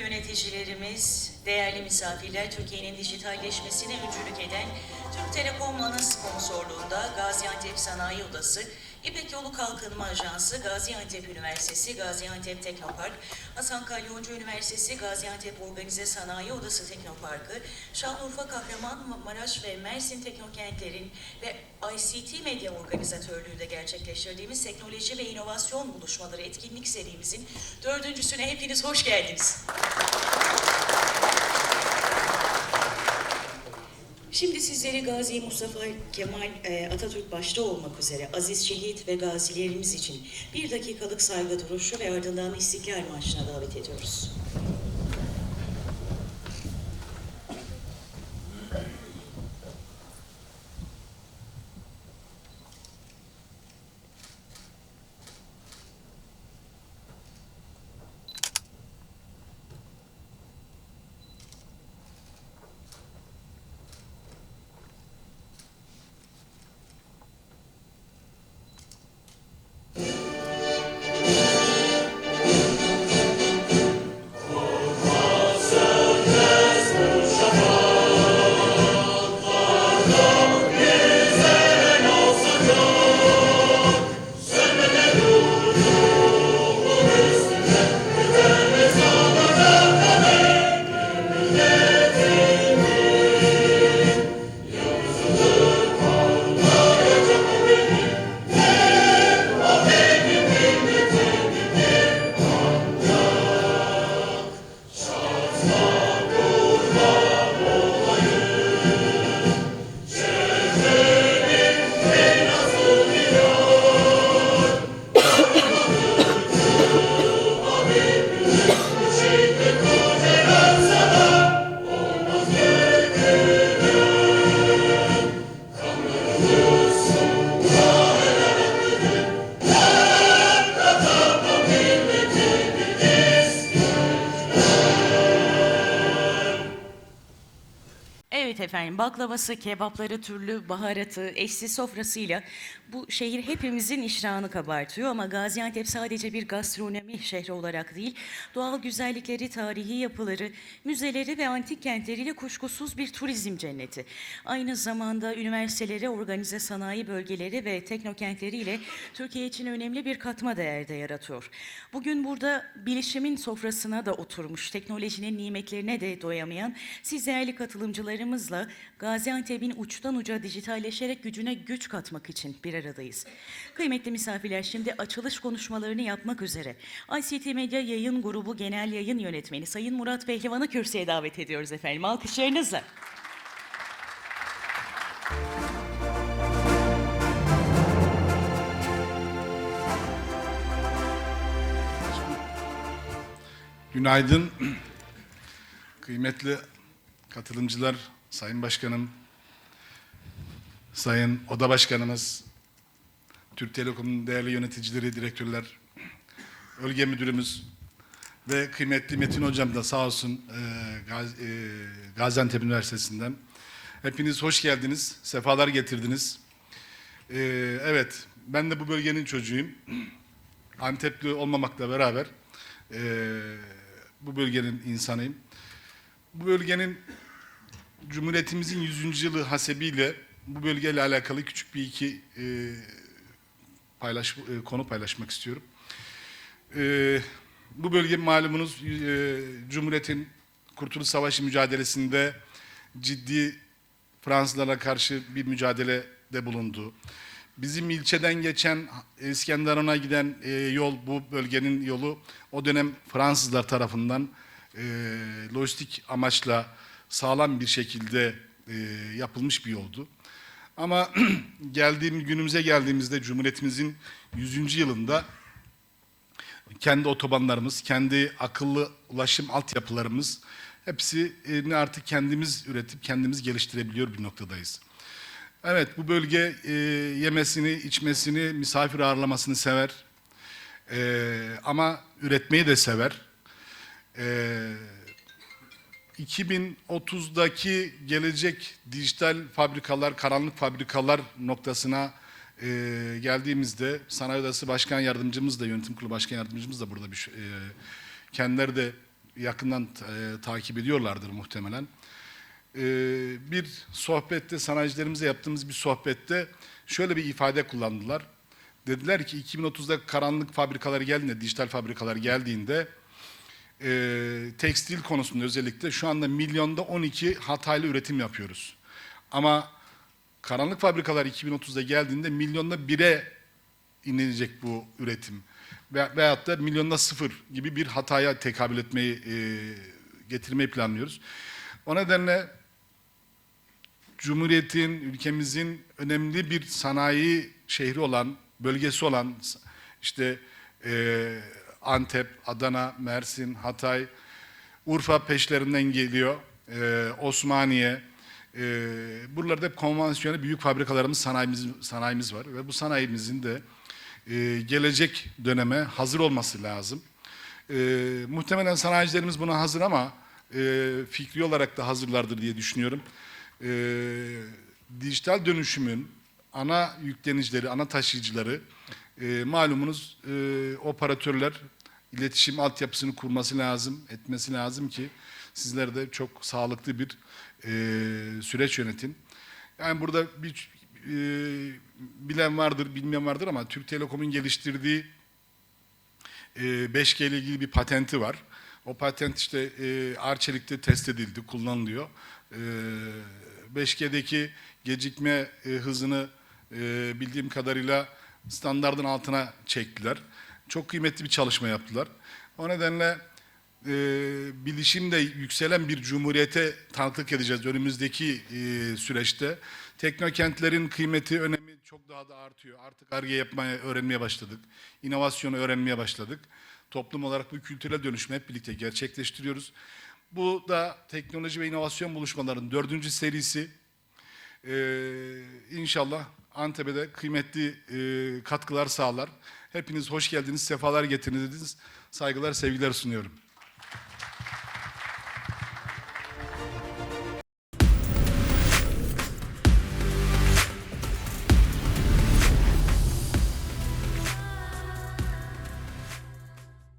yöneticilerimiz, değerli misafirler, Türkiye'nin dijitalleşmesine öncülük eden Türk Telekom ana sponsorluğunda Gaziantep Sanayi Odası, İpek Yolu Kalkınma Ajansı, Gaziantep Üniversitesi, Gaziantep Teknopark, Hasan Kalyoncu Üniversitesi, Gaziantep Organize Sanayi Odası Teknoparkı, Şanlıurfa Kahramanmaraş ve Mersin Teknokentlerin ve ICT Medya Organizatörlüğü'nde gerçekleştirdiğimiz teknoloji ve inovasyon buluşmaları etkinlik serimizin dördüncüsüne hepiniz hoş geldiniz. Şimdi sizleri Gazi Mustafa Kemal e, Atatürk başta olmak üzere aziz şehit ve gazilerimiz için bir dakikalık saygı duruşu ve ardından İstiklal Marşı'na davet ediyoruz. Baklavası, kebapları, türlü baharatı, eşsiz sofrasıyla bu şehir hepimizin iştahını kabartıyor ama Gaziantep sadece bir gastronomi şehri olarak değil, doğal güzellikleri, tarihi yapıları, müzeleri ve antik kentleriyle kuşkusuz bir turizm cenneti. Aynı zamanda üniversiteleri, organize sanayi bölgeleri ve teknokentleriyle Türkiye için önemli bir katma değer de yaratıyor. Bugün burada bilişimin sofrasına da oturmuş, teknolojinin nimetlerine de doyamayan siz değerli katılımcılarımızla Gaziantep'in uçtan uca dijitalleşerek gücüne güç katmak için bir aradayız. Kıymetli misafirler şimdi açılış konuşmalarını yapmak üzere ICT Medya Yayın Grubu Genel Yayın Yönetmeni Sayın Murat Pehlivan'ı kürsüye davet ediyoruz efendim. Alkışlarınızla. Günaydın. Kıymetli katılımcılar, Sayın Başkanım, Sayın Oda Başkanımız, Türk Telekom'un değerli yöneticileri, direktörler, Ölge Müdürümüz ve kıymetli Metin Hocam da sağ olsun e, Gaz- e, Gaziantep Üniversitesi'nden. Hepiniz hoş geldiniz, sefalar getirdiniz. E, evet, ben de bu bölgenin çocuğuyum. Antepli olmamakla beraber e, bu bölgenin insanıyım. Bu bölgenin Cumhuriyetimizin 100. yılı hasebiyle bu bölgeyle alakalı küçük bir iki e, paylaş, e, konu paylaşmak istiyorum. E, bu bölge malumunuz e, Cumhuriyet'in Kurtuluş Savaşı mücadelesinde ciddi Fransızlara karşı bir mücadelede bulundu. Bizim ilçeden geçen İskenderun'a giden e, yol, bu bölgenin yolu o dönem Fransızlar tarafından e, lojistik amaçla sağlam bir şekilde e, yapılmış bir yoldu. Ama geldiğim günümüze geldiğimizde Cumhuriyetimizin 100. yılında kendi otobanlarımız, kendi akıllı ulaşım altyapılarımız hepsini artık kendimiz üretip kendimiz geliştirebiliyor bir noktadayız. Evet bu bölge e, yemesini, içmesini, misafir ağırlamasını sever. E, ama üretmeyi de sever. E, 2030'daki gelecek dijital fabrikalar, karanlık fabrikalar noktasına e, geldiğimizde Sanayi Odası Başkan Yardımcımız da, Yönetim Kurulu Başkan Yardımcımız da burada bir, e, kendileri de yakından e, takip ediyorlardır muhtemelen. E, bir sohbette, sanayicilerimize yaptığımız bir sohbette şöyle bir ifade kullandılar. Dediler ki 2030'da karanlık fabrikalar geldiğinde, dijital fabrikalar geldiğinde e, tekstil konusunda özellikle şu anda milyonda 12 hataylı üretim yapıyoruz. Ama karanlık fabrikalar 2030'da geldiğinde milyonda 1'e inilecek bu üretim. Ve, veyahut da milyonda sıfır gibi bir hataya tekabül etmeyi, e, getirmeyi planlıyoruz. O nedenle Cumhuriyet'in, ülkemizin önemli bir sanayi şehri olan, bölgesi olan işte e, Antep, Adana, Mersin, Hatay, Urfa peşlerinden geliyor, e, Osmaniye. E, buralarda konvansiyonel büyük fabrikalarımız, sanayimiz, sanayimiz var ve bu sanayimizin de e, gelecek döneme hazır olması lazım. E, muhtemelen sanayicilerimiz buna hazır ama e, fikri olarak da hazırlardır diye düşünüyorum. E, dijital dönüşümün ana yüklenicileri, ana taşıyıcıları e, malumunuz e, operatörler iletişim altyapısını kurması lazım, etmesi lazım ki sizler de çok sağlıklı bir e, süreç yönetin. Yani burada bir e, bilen vardır, bilmeyen vardır ama Türk Telekom'un geliştirdiği e, 5G ile ilgili bir patenti var. O patent işte e, Arçelik'te test edildi, kullanılıyor. E, 5G'deki gecikme e, hızını e, bildiğim kadarıyla standardın altına çektiler. Çok kıymetli bir çalışma yaptılar. O nedenle e, bilişimde yükselen bir cumhuriyete tanıklık edeceğiz önümüzdeki e, süreçte. Teknokentlerin kıymeti, önemi çok daha da artıyor. Artık ARGE yapmaya, öğrenmeye başladık. İnovasyonu öğrenmeye başladık. Toplum olarak bu kültürel dönüşümü hep birlikte gerçekleştiriyoruz. Bu da teknoloji ve inovasyon buluşmalarının dördüncü serisi. Ee, inşallah Antep'e kıymetli e, katkılar sağlar. Hepiniz hoş geldiniz, sefalar getirdiniz. Saygılar, sevgiler sunuyorum.